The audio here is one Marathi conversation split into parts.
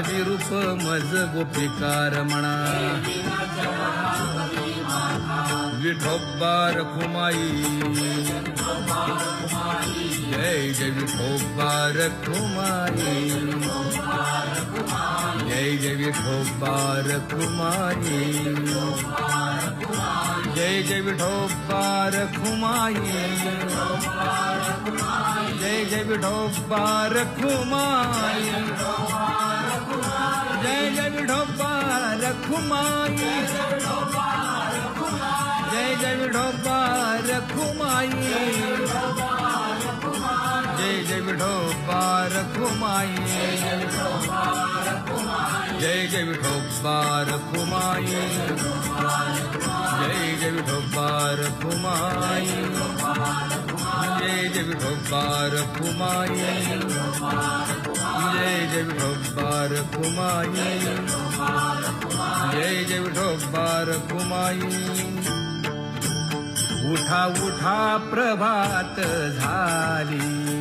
विरूप मज गोपिकार म्हणा विठोबा रखुमाई जय जय विठोबा रखुमाई जय जय विठोबा रखुमाई जय जय विठोबा रखुमाई जय जय विठोबा रखुमाई જય જય ઢોપા રખુમાઈ જય જય ઢોપા રખુમાઈ जय जय विठोबा रखुमाई जय जय विठोबा रखुमाई जय जय विठोबा रखुमाई जय जय विठोबा रखुमाई जय जय विठोबा रखुमाई जय जय विठोबा रखुमाई उठा उठा प्रभात झाली.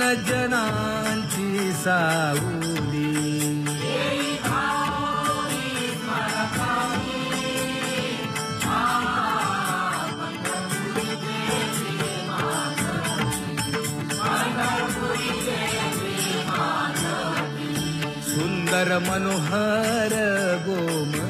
न जनांची साऊली सुंदर मनोहर गोमा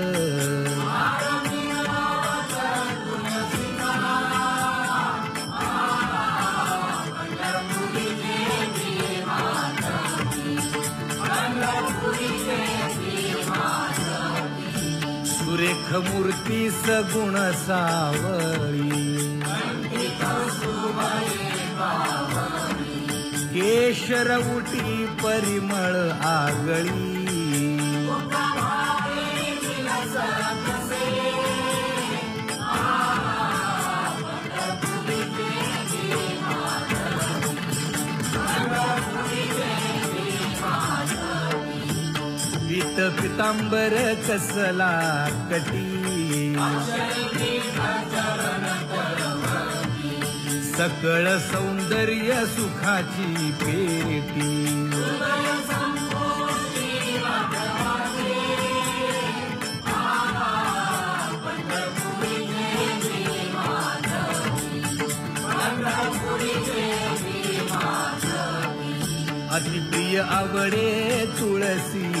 मूर्ती सगुण सावळी. केशर परिमळ आगळी. पितांबर कसला कटी. सकळ सौंदर्य सुखाची पेटी. अतिप्रिय आवडे तुळसी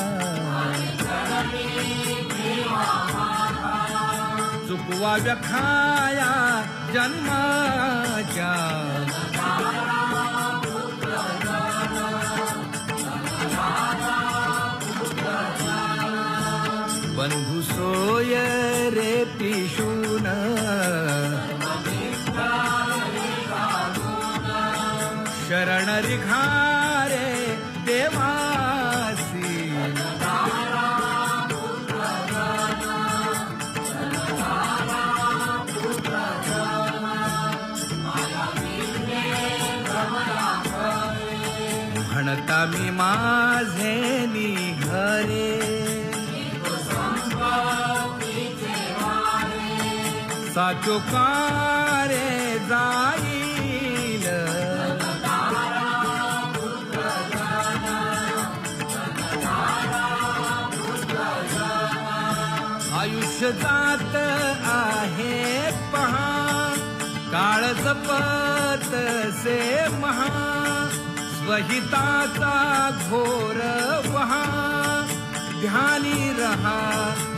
चुकवा व्यखाया जन्माच्या बंधू सोय रे पिशून. शरण रिखारे देवा. मी माझे निघरे साचो कारे जाईल. आयुष्य जात आहे पहा जपत से महा. स्वहिताचा घोर वहा. ध्यानी रहा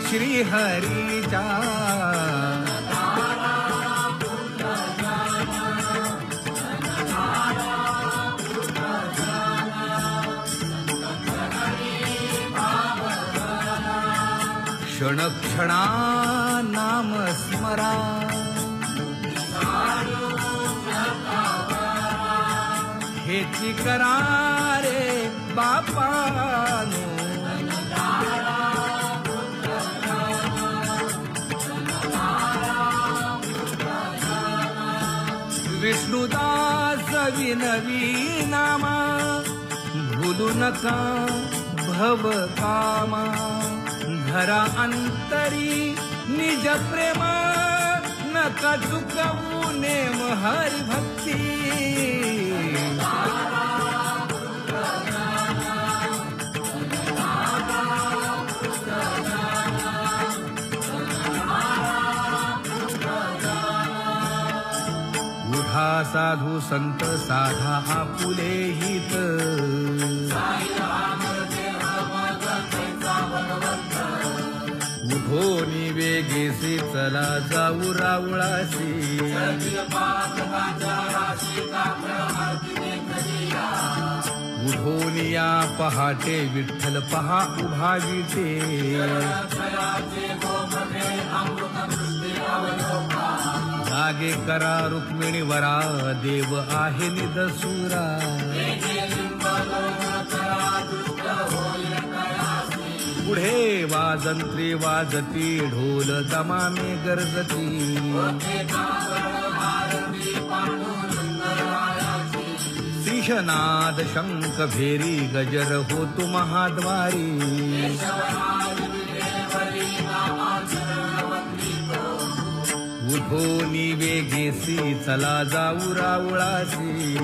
श्री हरीचा क्षण क्षणा करारे स्मरा बापानो। विष्णुदास विनवी नामा नका भव कामा धरा अंतरी निज प्रेमा। नका चुकवू नेम हरी भक्ती. साधू संत साधा आपुले हित. उठोनी चला जाऊ रावळाशी. उठोनिया पहाटे विठ्ठल पहा उभा विटे जागे करा रुक्मिणी वरा देव आहे निदसुरा. वाजंत्री वाजती ढोल तमामे गरजती. श्रीशनाद शंख भेरी गजर होतो महाद्वारी. उठो निवेगेसी चला जाऊ रावळासी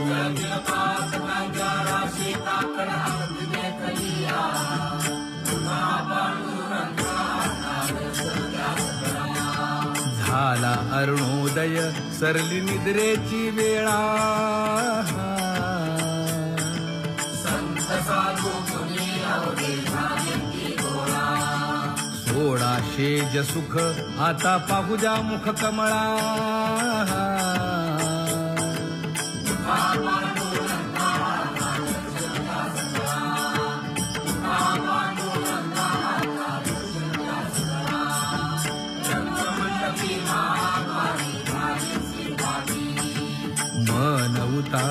झाला अरुणोदय सरली निद्रेची वेळा. सोळा शेज सुख आता पाहुजा मुख कमळा.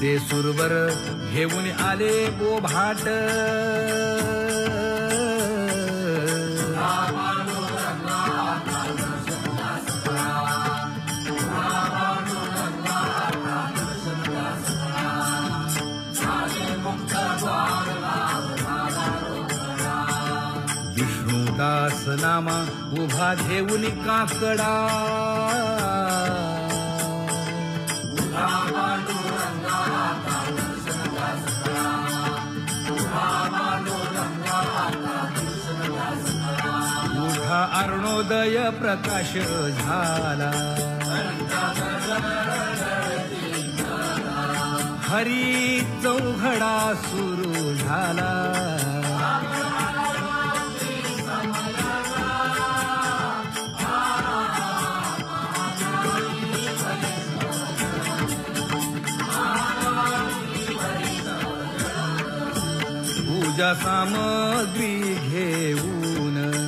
ते सुरवर घेऊन आले बोभाट. विष्णुदास नामा उभा घेऊन काकडा. अरुणोदय प्रकाश झाला। हरी चौघडा सुरू झाला। पूजा सामग्री